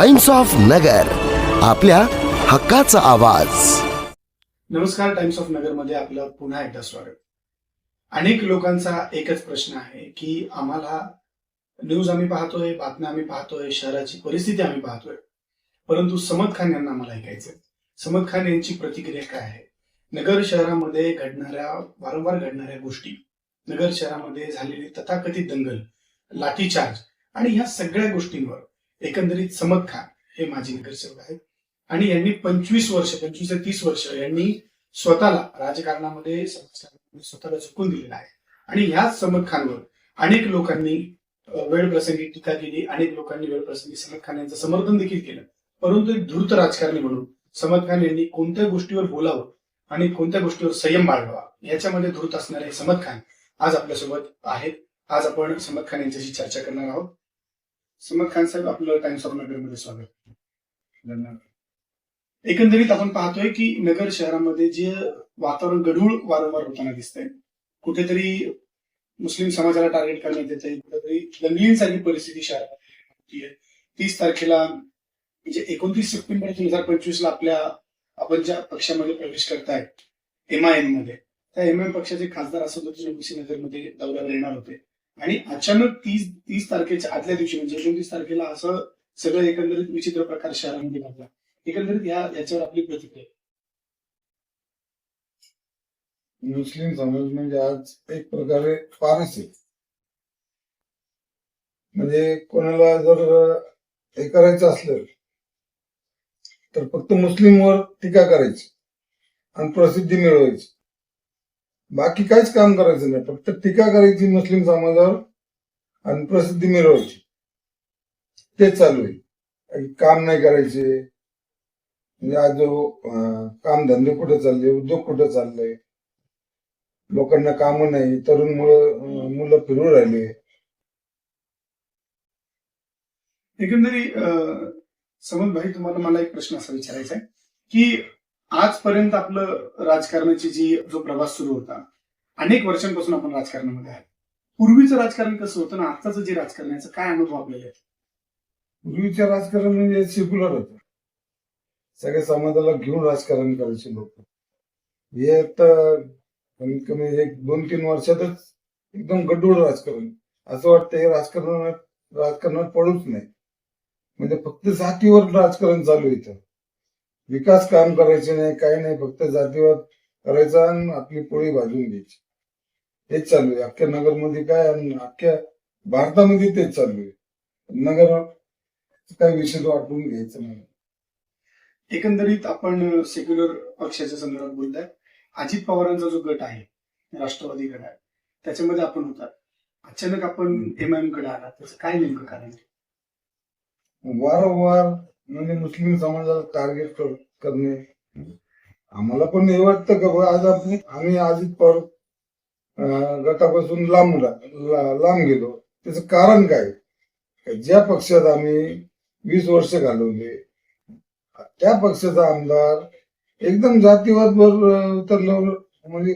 Times of Nagar आपल्या हक्काचा आवाज. नमस्कार टाइम्स ऑफ नगरमध्ये आपलं पुन्हा एकदा स्वागत. अनेक लोकांचा एकच प्रश्न आहे की आम्हाला न्यूज आम्ही पाहतोय बातम्या आम्ही पाहतोय शहराची परिस्थिती आम्ही पाहतोय. परंतु समद खान यांना आम्हाला ऐकायचं समद खान यांची प्रतिक्रिया काय आहे? नगर शहरामध्ये घडणाऱ्या वारंवार घडणाऱ्या गोष्टी नगर शहरामध्ये झालेली तथाकथित दंगल लाठीचार्ज आणि ह्या सगळ्या गोष्टींवर एकंदरीत समद खान हे माजी नगरसेवक आहेत. आणि यांनी पंचवीस वर्ष पंचवीस ते तीस वर्ष यांनी स्वतःला राजकारणामध्ये समाजकारणामध्ये स्वतःला झुकून दिलेला आहे. आणि ह्याच समद खानवर अनेक लोकांनी वेळ प्रसंगी टीका केली अनेक लोकांनी वेळ प्रसंगी समद खान यांचं समर्थन देखील केलं. परंतु एक धूर्त राजकारणी म्हणून समद खान यांनी कोणत्या गोष्टीवर बोलावं आणि कोणत्या गोष्टीवर संयम बाळगावा याच्यामध्ये धूर्त असणारे समद खान आज आपल्यासोबत आहेत. आज आपण समद खान यांच्याशी चर्चा करणार आहोत. समद खान साहेब आपलं टाइम्स ऑफ नगरमध्ये स्वागत. धन्यवाद. एकंदरीत आपण पाहतोय की नगर शहरामध्ये जे वातावरण गढूळ वारंवार होताना दिसतंय कुठेतरी मुस्लिम समाजाला टार्गेट करण्यात येत आहे कुठेतरी दंगलींसारखी परिस्थिती शहरात तीस तारखेला म्हणजे एकोणतीस सप्टेंबर दोन हजार पंचवीस ला आपल्या आपण ज्या पक्षामध्ये प्रवेश करताय एम आय एममध्ये त्या एम एम पक्षाचे खासदार असं होते नगरमध्ये दौऱ्यावर येणार होते. आणि अचानक तीस तीस तारखेच्या आदल्या दिवशी म्हणजे एकोणतीस तारखेला असं सगळं एकंदरीत विचित्र प्रकार शहरामध्ये घडला. एकंदरीत या याच्यावर आपली प्रतिक्रिया. मुस्लिम समाज म्हणजे आज एक प्रकारे फारच आहे. म्हणजे कोणाला जर हे करायचं असलं तर फक्त मुस्लिमवर टीका करायची आणि प्रसिद्धी मिळवायची. बाकी काहीच काम करायचं नाही. फक्त टीका करायची मुस्लिम समाजावर आणि प्रसिद्धी मिळवायची. ते चालू आहे. काम नाही करायचे. म्हणजे आज जो कामधंदे कुठे चालले उद्योग कुठे चालले लोकांना काम नाही तरुण मुलं मुलं फिरू राहिले. एकंदरी अं, समज भाई तुम्हाला मला एक प्रश्न असा विचारायचा आहे की आजपर्यंत आपलं राजकारणाची जी जो प्रवास सुरू होता अनेक वर्षांपासून आपण राजकारणामध्ये आहे. पूर्वीचं राजकारण कसं होतं ना आताचं जे राजकारण याचा काय अनुभव आपल्याला पूर्वीचं राजकारण म्हणजे सेक्युलर होतं. सगळ्या समाजाला घेऊन राजकारण करायचे लोक. हे आता कमीत कमी एक दोन तीन वर्षातच एकदम गडूळ राजकारण. असं वाटतं हे राजकारणात राजकारणात पडूच नाही. म्हणजे फक्त जातीवर राजकारण चालू इथं. विकास काम करायचे नाही काही नाही फक्त जातीवाद करायचा आणि आपली पोळी भाजून घ्यायची. हेच चालू आहे. अख्ख्या नगरमध्ये काय आणि अख्ख्या भारतामध्ये तेच चालू आहे. नगर काही विषय वाटून घ्यायचं नाही. एकंदरीत आपण सेक्युलर पक्षाच्या संदर्भात बोलताय. अजित पवारांचा जो गट आहे राष्ट्रवादी गट आहे त्याच्यामध्ये आपण होता अचानक आपण एम आय एमकडे आला त्याचं काय नेमकं कारण? वारंवार म्हणजे मुस्लिम समाजाला टार्गेट करणे. आम्हाला पण हे वाटतं का बा आज आपण आम्ही आजच पर गटापासून लांब लांब गेलो. त्याचं कारण काय? ज्या पक्षात आम्ही वीस वर्ष घालवले त्या पक्षाचा आमदार एकदम जातीवाद वर उतरल्यावर म्हणजे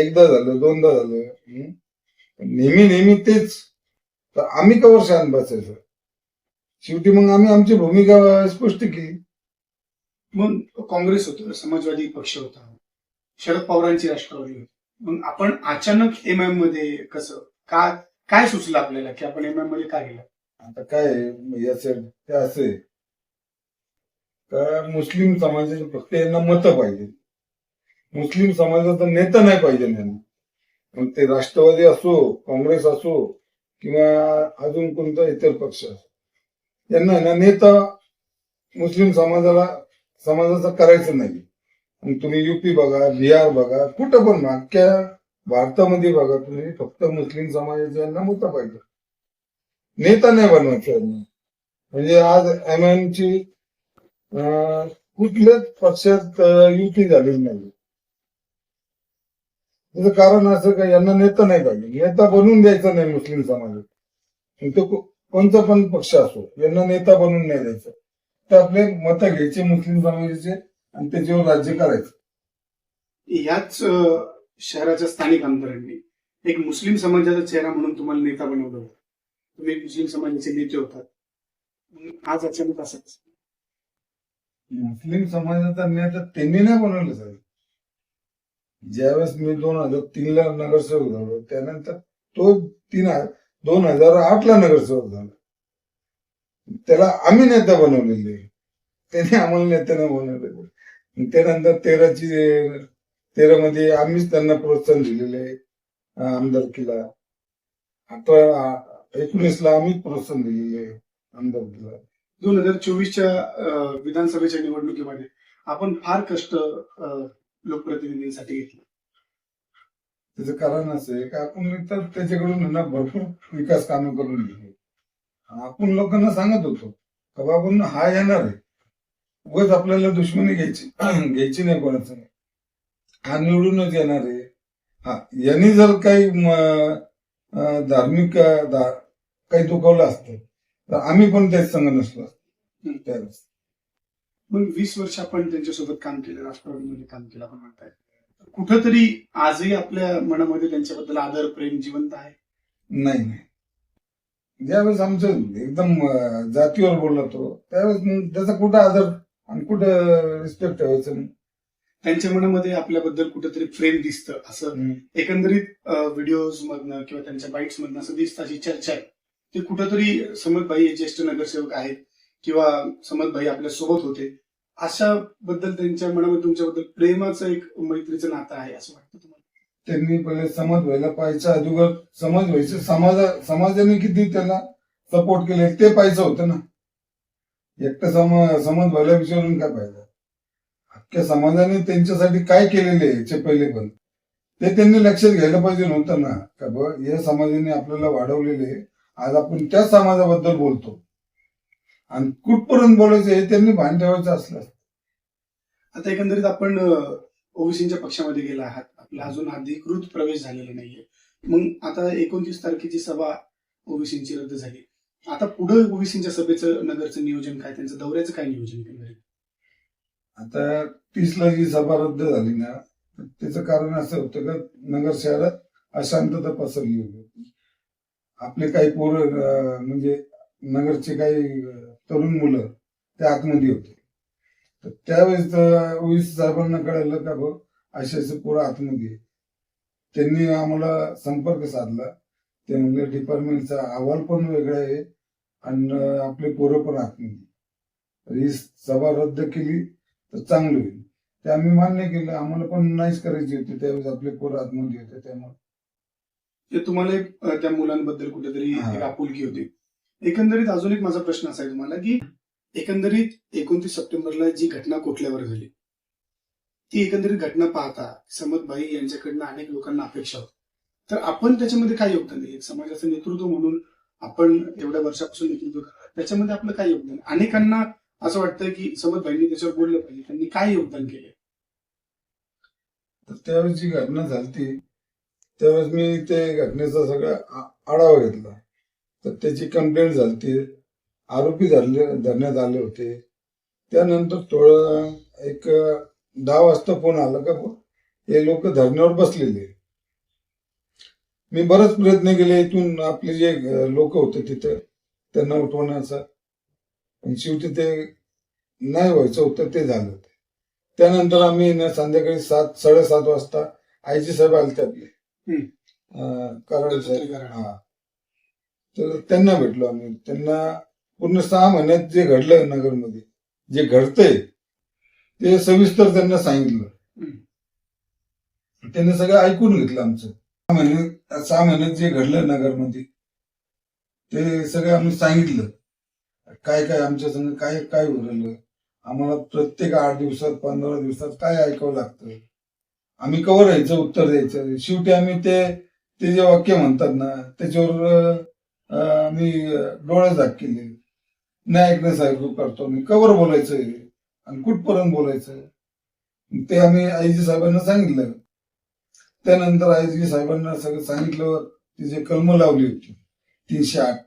एकदा झालं दोनदा झालं. नेहमी नेहमी तेच. तर आम्ही कवर शांत बसायचं? शेवटी मग आम्ही आमची भूमिका स्पष्ट केली. मग काँग्रेस होतं समाजवादी पक्ष होता शरद पवारांची राष्ट्रवादी होती. मग आपण अचानक एम आय एममध्ये कसं का काय सुचलं आपल्याला की आपण एम आय एममध्ये का गेलं? आता काय याचं असं का मुस्लिम समाजाचे फक्त यांना मतं पाहिजे. मुस्लिम समाजाचा नेता नाही पाहिजे यांना मग ते राष्ट्रवादी असो काँग्रेस असो किंवा अजून कोणता इतर पक्ष असो. यांना ना नेता मुस्लिम समाजाला समाजाचं करायचं नाही. तुम्ही युपी बघा बिहार बघा कुठं पण मागच्या अख्ख्या भारतामध्ये बघा तुम्ही फक्त मुस्लिम समाजाचे यांना मोठा पाहिजे नेता नाही बनवायचं यांना. म्हणजे आज एम एम ची कुठल्याच पक्षात युती झालेली नाही. त्याचं कारण असं का यांना नेता नाही पाहिजे. नेता बनवून द्यायचा नाही मुस्लिम समाजात. तो कोणता पण पक्ष असो यांना नेता बनवून नाही द्यायचं. तर आपले मतं घ्यायचे मुस्लिम समाजाचे आणि त्याच्यावर राज्य करायचं. याच शहराच्या स्थानिक आमदारांनी एक मुस्लिम समाजाचा चेहरा म्हणून तुम्हाला नेता बनवलं होतं. तुम्ही मुस्लिम समाजाचे नेते होतात. आज अचानक असं कसं? मुस्लिम समाजाचा नेता त्यांनी नाही बनवलं साहेब. ज्यावेळेस मी दोन हजार तीन ला नगरसेवक झालो त्यानंतर तो तीन दोन हजार आठ ला नगरसेवक झाला. त्याला आम्ही नेता बनवलेले. त्याने आम्हाला नेत्यांना बनवले. त्यानंतर तेराची तेरा मध्ये आम्हीच त्यांना प्रोत्साहन दिलेले आहे आमदारकीला अठरा एकोणीस ला आम्हीच प्रोत्साहन दिलेले आहे आमदारकीला दोन हजार चोवीसच्या विधानसभेच्या निवडणुकीमध्ये आपण फार कष्ट अं, लोकप्रतिनिधींसाठी घेतले. त्याचं कारण असं आहे का आपण तर त्याच्याकडून ना भरपूर विकास कामं करून घेतली. आपण लोकांना सांगत होतो का बाबून हा येणार आहे. उगाच आपल्याला दुश्मनी घ्यायची घ्यायची नाही कोणाचं. हा निवडूनच येणार आहे. हा यांनी जर काही धार्मिक अं, काही दुखवलं असतं तर आम्ही पण त्याच संघ नसलो असतो. त्यावेळेस मग वीस वर्ष आपण त्यांच्यासोबत काम केलं राष्ट्रवादीमध्ये काम केलं आपण म्हणताय. कुठंतरी आजही आपल्या मनामध्ये त्यांच्याबद्दल आदर प्रेम जिवंत आहे? नाही नाही. ज्यावेळेस आमचं एकदम जातीवर बोललो तो त्यावेळेस त्याचा कुठं आदर आणि कुठं रिस्पेक्ट ठेवायचं? त्यांच्या मनामध्ये आपल्याबद्दल कुठंतरी प्रेम दिसतं असं एकंदरीत व्हिडिओज मधनं किंवा त्यांच्या बाईट्स मधनं असं दिसतं अशी चर्चा आहे. ते कुठंतरी समजभाई हे ज्येष्ठ नगरसेवक आहेत किंवा समजभाई आपल्यासोबत होते अशा बद्दल त्यांच्या मनामध्ये तुमच्याबद्दल प्रेमाचं एक मैत्रीचं नातं आहे असं वाटतं तुम्हाला? त्यांनी पहिले समाज व्हायला पाहिजे अगोदर समाज व्हायचं. समाजा समाजाने किती त्याला सपोर्ट केले ते पाहिजे होतं ना. एकटं सम समाज व्हायला विचारून काय पाहिजे? अख्ख्या समाजाने त्यांच्यासाठी काय केलेले आहे याचे पहिले पण. ते त्यांनी लक्षात घ्यायला पाहिजे नव्हतं ना. का बघ या समाजाने आपल्याला वाढवलेले आहे. आज आपण त्या समाजाबद्दल बोलतो. आणि कुठपर्यंत बोलायचं हे त्यांनी भान ठेवायचं असलं आता एकंदरीत आपण ओबीसीच्या पक्षामध्ये गेला आहात. आपला अजून अधिकृत प्रवेश झालेला नाहीये. मग आता एकोणतीस तारखेची सभा ओबीसीची रद्द झाली. आता पुढे ओबीसीच्या सभेचं नगरचं नियोजन काय? त्यांचं दौऱ्याचं काय नियोजन एकंदरीत आता तीसला जी सभा रद्द झाली ना त्याचं कारण असं होतं का नगर शहरात अशांतता पसरली होती. आपले काही पोरं म्हणजे नगरचे काही तरुण मुलं ते आतमध्ये होते. तर त्यावेळेस ओवीस साहेबांना कळलं का बघ असे असे पोरं आतमध्ये. त्यांनी आम्हाला संपर्क साधला. ते म्हणजे डिपार्टमेंटचा अहवाल पण वेगळा आहे आणि आपले पोरं पण आतमध्ये ही सभा रद्द केली तर चांगलं होईल. ते आम्ही मान्य केलं. आम्हाला पण नाहीच करायची होती. त्यावेळेस आपले पोरं आतमध्ये होते त्यामुळे. ते तुम्हाला त्या मुलांबद्दल कुठेतरी आपुलकी होती. एकंदरीत अजून एक माझा प्रश्न असा आहे तुम्हाला की एकंदरीत एकोणतीस सप्टेंबरला जी घटना कोटल्यावर झाली ती एकंदरीत घटना पाहता समतभाई यांच्याकडनं अनेक लोकांना अपेक्षा होती. तर आपण त्याच्यामध्ये काय योगदान दिले? समाजाचं नेतृत्व म्हणून आपण एवढ्या वर्षापासून नेतृत्व त्याच्यामध्ये आपलं काय योगदान? अनेकांना असं वाटतं की समतभाईंनी त्याच्यावर बोललं पाहिजे. त्यांनी काय योगदान केले तर त्यावेळेस जी घटना झाली त्यावेळेस मी ते घटनेचा सगळा आढावा घेतला. तर त्याची कंप्लेंट झाली आरोपी धरले धरण्यात आले होते. त्यानंतर थोडं एक दहा वाजता फोन आला का? हे लोक धरण्यावर बसलेले. मी बरेच प्रयत्न केले इथून आपले जे लोक होते तिथं त्यांना उठवण्याचा. पण शेवटी ते नाही व्हायचं होतं ते झालं त्यानंतर आम्ही संध्याकाळी सात साडेसात वाजता आयजी साहेब आले आपले. हम्म. अं, कराड साहेब. हा. तर त्यांना भेटलो आम्ही. त्यांना पूर्ण सहा महिन्यात जे घडलं नगरमध्ये जे घडतंय ते सविस्तर त्यांना सांगितलं. त्यांनी सगळं ऐकून घेतलं आमचं. सहा महिने सहा महिन्यात जे घडलं नगरमध्ये ते सगळं आम्ही सांगितलं. काय काय आमच्या संग काय काय उरलं? आम्हाला प्रत्येक आठ दिवसात पंधरा दिवसात काय ऐकावं लागतं? आम्ही कवर यायचं उत्तर द्यायचं? शेवटी आम्ही ते ते जे वाक्य म्हणतात ना त्याच्यावर मी डोळे झाक केले. नाही ऐकण्यासारखं करतो. मी कवर बोलायचंय आणि कुठपर्यंत बोलायचं ते आम्ही आईजी साहेबांना सांगितलं. त्यानंतर आईजी साहेबांना सगळं सांगितल्यावर ती जे कलम लावली होती तीनशे आठ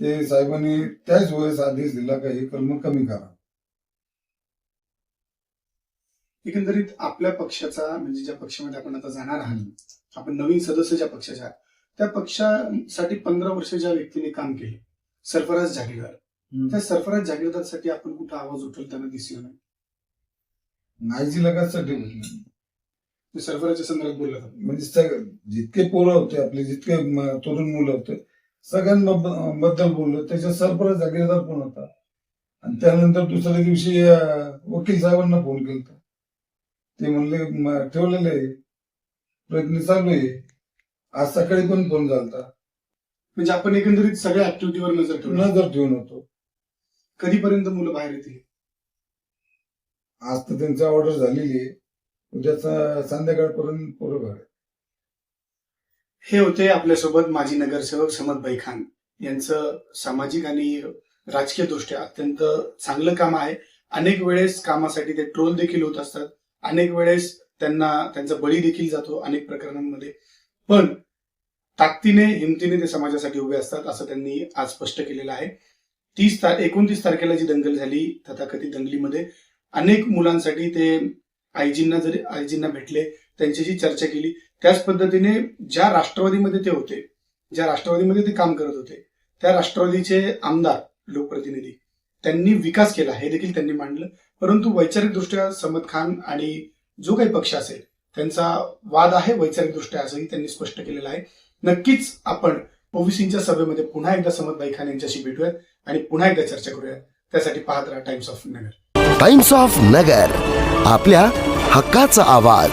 ते साहेबांनी त्याच वेळेस आदेश दिला का हे कलम कमी करा. एकंदरीत आपल्या पक्षाचा म्हणजे ज्या पक्षामध्ये आपण आता जाणार आहात आपण नवीन सदस्य ज्या पक्षाच्या आहात त्या पक्षासाठी पंधरा वर्ष ज्या व्यक्तीने काम केले सरफराज जागीरदार. त्या सरफराज जागीरदारसाठी आपण कुठं आवाज उठवताना दिसलो नाही. नाहीची लगासाठी ते सरफराजच्या संदर्भात बोलला. म्हणजे जितके पोरं होते आपले जितके तरुण मुलं होते सगळ्यांबद्दल बोललो. त्याच्यात सरपराज जागीरदार पण होता. आणि त्यानंतर दुसऱ्या दिवशी वकील साहेबांना फोन केला ते म्हणले ठेवलेले. प्रयत्न चालू आहे. आज सकाळी पण फोन झालता. म्हणजे आपण एकंदरीत सगळ्या ऍक्टिव्हिटीवर नजर ठेवली. नजर ठेवून होतो. कधीपर्यंत मुलं बाहेर येतील? आज तर त्यांची ऑर्डर झालेली आहे. उद्याचा संध्याकाळपर्यंत पोरं बाहेर आहेत. हे होते आपल्यासोबत माजी नगरसेवक समदभाई खान यांचं सामाजिक आणि राजकीय दृष्ट्या अत्यंत चांगलं काम आहे. अनेक वेळेस कामासाठी ते ट्रोल देखील होत असतात. अनेक वेळेस त्यांना त्यांचा बळी देखील जातो अनेक प्रकरणांमध्ये. पण ताकदीने हिमतीने ते समाजासाठी उभे असतात असं त्यांनी आज स्पष्ट केलेलं आहे. तीस तार एकोणतीस तारखेला जी दंगल झाली तथाकथित दंगलीमध्ये अनेक मुलांसाठी ते आईजींना जरी आईजींना भेटले त्यांच्याशी चर्चा केली. त्याच पद्धतीने ज्या राष्ट्रवादीमध्ये ते होते ज्या राष्ट्रवादीमध्ये ते काम करत होते त्या राष्ट्रवादीचे आमदार लोकप्रतिनिधी त्यांनी विकास केला हे देखील त्यांनी मांडलं. परंतु वैचारिकदृष्ट्या समद खान आणि जो काही पक्ष असेल त्यांचा वाद आहे वैचारिकदृष्ट्या असंही त्यांनी स्पष्ट केलेलं आहे. नक्कीच आपण ओबीसीच्या सभेमध्ये पुन्हा एकदा समदबाई खान यांच्याशी भेटूयात आणि पुन्हा एकदा चर्चा करूयात. त्यासाठी पाहत राहा Times of Nagar. Times of Nagar आपल्या हक्काचा आवाज.